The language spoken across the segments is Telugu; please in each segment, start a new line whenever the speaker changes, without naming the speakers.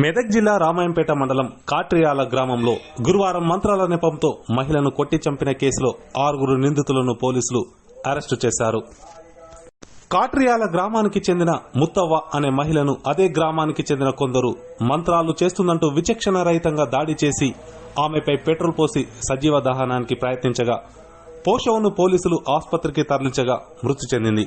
మెదక్ జిల్లా రామాయంపేట మండలం కాట్రియాల గ్రామంలో గురువారం మంత్రాల నెపంతో మహిళను కొట్టి చంపిన కేసులో ఆరుగురు నిందితులను పోలీసులు అరెస్టు చేశారు. కాట్రియాల గ్రామానికి చెందిన ముత్తవ్వ అనే మహిళను అదే గ్రామానికి చెందిన కొందరు మంత్రాలు చేస్తుందంటూ విచక్షణ రహితంగా దాడి చేసి ఆమెపై పెట్రోల్ పోసి సజీవ దహనానికి ప్రయత్నించగా పోషవను పోలీసులు ఆసుపత్రికి తరలించగా మృతి చెందింది.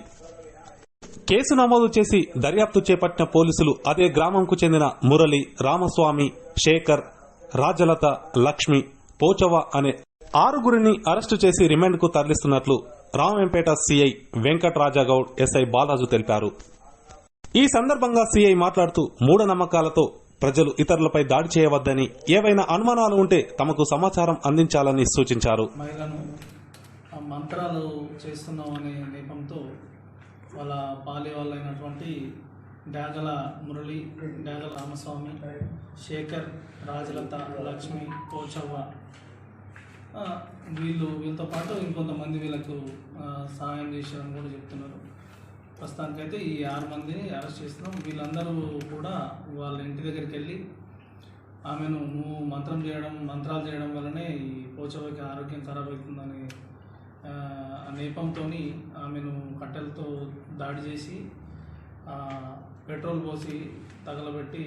కేసు నమోదు చేసి దర్యాప్తు చేపట్టిన పోలీసులు అదే గ్రామంకు చెందిన మురళి రామస్వామి శేఖర్ రాజలత లక్ష్మి పోచవ అనే ఆరుగురిని అరెస్టు చేసి రిమాండ్కు తరలిస్తున్నట్లు రామంపేట సీఐ వెంకట్రాజాగౌడ్ ఎస్ఐ బాలాజు తెలిపారు. ఈ సందర్భంగా సీఐ మాట్లాడుతూ మూఢనమ్మకాలతో ప్రజలు ఇతరులపై దాడి చేయవద్దని ఏవైనా అనుమానాలు ఉంటే తమకు సమాచారం అందించాలని సూచించారు.
మంత్రాలు చేస్తున్నామనే నేపంతో వాళ్ళ పాలె వాళ్ళు అయినటువంటి డాగల మురళి డాగల రామస్వామి శేఖర్ రాజలత లక్ష్మి పోచవ్వ వీళ్ళు వీళ్ళతో పాటు ఇంకొంతమంది వీళ్ళకు సహాయం చేశారని కూడా చెప్తున్నారు. ప్రస్తుతానికైతే ఈ ఆరు మందిని అరెస్ట్ చేస్తున్నాం. వీళ్ళందరూ కూడా వాళ్ళ ఇంటి దగ్గరికి వెళ్ళి ఆమెను నువ్వు మంత్రం చేయడం మంత్రాలు చేయడం వల్లనే ఈ పోచవకి ఆరోగ్యం ఖరాబ్ అవుతుందని నేపంతో ఆమెను కట్టెలతో దాడి చేసి పెట్రోల్ పోసి తగలబెట్టి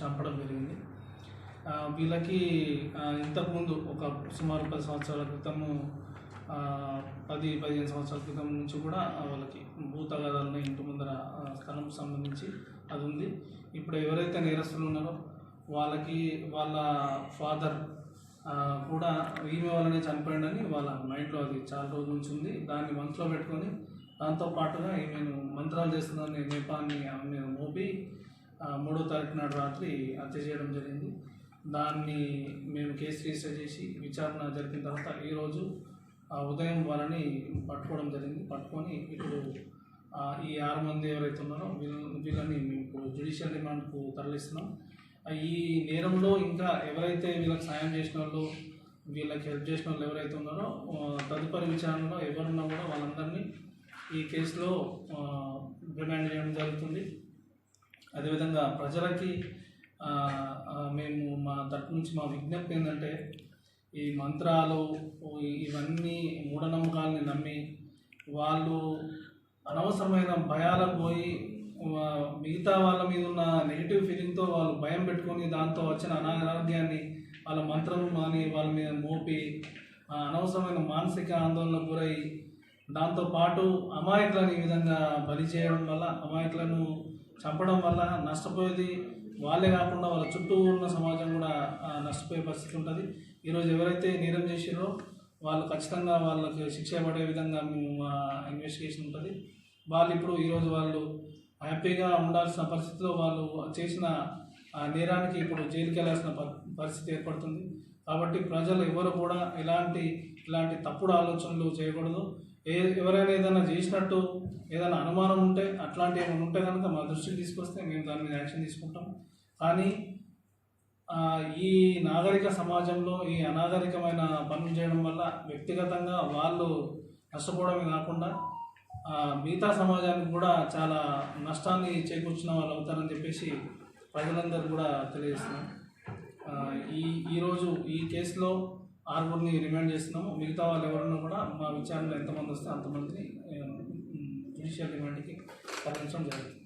చంపడం జరిగింది. వీళ్ళకి ఇంతకుముందు ఒక సుమారు పది సంవత్సరాల క్రితము పది పదిహేను సంవత్సరాల క్రితం నుంచి కూడా వాళ్ళకి భూతగాదాలను ఇంటి ముందర స్థలం సంబంధించి అది ఉంది. ఇప్పుడు ఎవరైతే నేరస్తులు ఉన్నారో వాళ్ళకి వాళ్ళ ఫాదర్ కూడా ఈమె వల్లనే చనిపోయాడని వాళ్ళ మైండ్లో అది చాలా రోజుల నుంచి ఉంది. దాన్ని మనసులో పెట్టుకొని దాంతో పాటుగా ఈమెను మంత్రాలు చేస్తుందని నేపాన్ని ఆమె మీద మోపి మూడో తారీఖు నాడు రాత్రి హత్య చేయడం జరిగింది. దాన్ని మేము కేసు రిజిస్టర్ చేసి విచారణ జరిపిన తర్వాత ఈరోజు ఉదయం వాళ్ళని పట్టుకోవడం జరిగింది. పట్టుకొని ఇప్పుడు ఈ ఆరు మంది ఎవరైతే ఉన్నారో వీళ్ళని మేము ఇప్పుడు జ్యుడిషియల్ రిమాండ్కు తరలిస్తున్నాం. ఈ నేరంలో ఇంకా ఎవరైతే వీళ్ళకి సాయం చేసిన వాళ్ళు వీళ్ళకి హెల్ప్ చేసిన వాళ్ళు ఎవరైతే ఉన్నారో తదుపరి విచారణలో ఎవరున్నా కూడా వాళ్ళందరినీ ఈ కేసులో ఆ, రిమాండ్ చేయడం జరుగుతుంది. అదేవిధంగా ప్రజలకి మేము మా తరపు నుంచి మా విజ్ఞప్తి ఏంటంటే ఈ మంత్రాలు ఇవన్నీ మూఢనమ్మకాలని నమ్మి వాళ్ళు అనవసరమైన భయాలకు పోయి మిగతా వాళ్ళ మీద ఉన్న నెగిటివ్ ఫీలింగ్తో వాళ్ళు భయం పెట్టుకొని దాంతో వచ్చిన అనారోగ్యాన్ని వాళ్ళ మంత్రం మాని వాళ్ళ మీద మోపి అనవసరమైన మానసిక ఆందోళనకు గురై దాంతో పాటు అమాయకులను ఈ విధంగా బలి చేయడం వల్ల అమాయకులను చంపడం వల్ల నష్టపోయేది వాళ్ళే కాకుండా వాళ్ళ చుట్టూ ఉన్న సమాజం కూడా నష్టపోయే పరిస్థితి ఉంటుంది. ఈరోజు ఎవరైతే నేరం చేసిరో వాళ్ళు ఖచ్చితంగా వాళ్ళకి శిక్ష పడే విధంగా మేము ఇన్వెస్టిగేషన్ ఉంటుంది. వాళ్ళు ఇప్పుడు ఈరోజు వాళ్ళు హ్యాపీగా ఉండాల్సిన పరిస్థితిలో వాళ్ళు చేసిన ఆ నేరానికి ఇప్పుడు జైలుకి వెళ్ళాల్సిన ప- పరిస్థితి ఏర్పడుతుంది. కాబట్టి ప్రజలు ఎవరు కూడా ఎలాంటి ఇలాంటి తప్పుడు ఆలోచనలు చేయకూడదు. ఏ ఎవరైనా ఏదైనా చేసినట్టు ఏదైనా అనుమానం ఉంటే అట్లాంటి ఏమైనా ఉంటే కనుక మా దృష్టికి తీసుకొస్తే మేము దాని మీద యాక్షన్ తీసుకుంటాం. కానీ ఈ నాగరిక సమాజంలో ఈ అనాగరికమైన పనులు చేయడం వల్ల వ్యక్తిగతంగా వాళ్ళు నష్టపోవడమే కాకుండా మిగతా సమాజానికి కూడా చాలా నష్టాన్ని చేకూర్చిన వాళ్ళు అవుతారని చెప్పేసి ప్రజలందరూ కూడా తెలియజేస్తున్నాం. ఈ ఈరోజు ఈ కేసులో ఆరుగురిని రిమాండ్ చేస్తున్నాము. మిగతా వాళ్ళు ఎవరన్నా కూడా మా విచారణలో ఎంతమంది వస్తే అంతమందిని జ్యుడిషియల్ రిమాండ్కి తరలించడం జరుగుతుంది.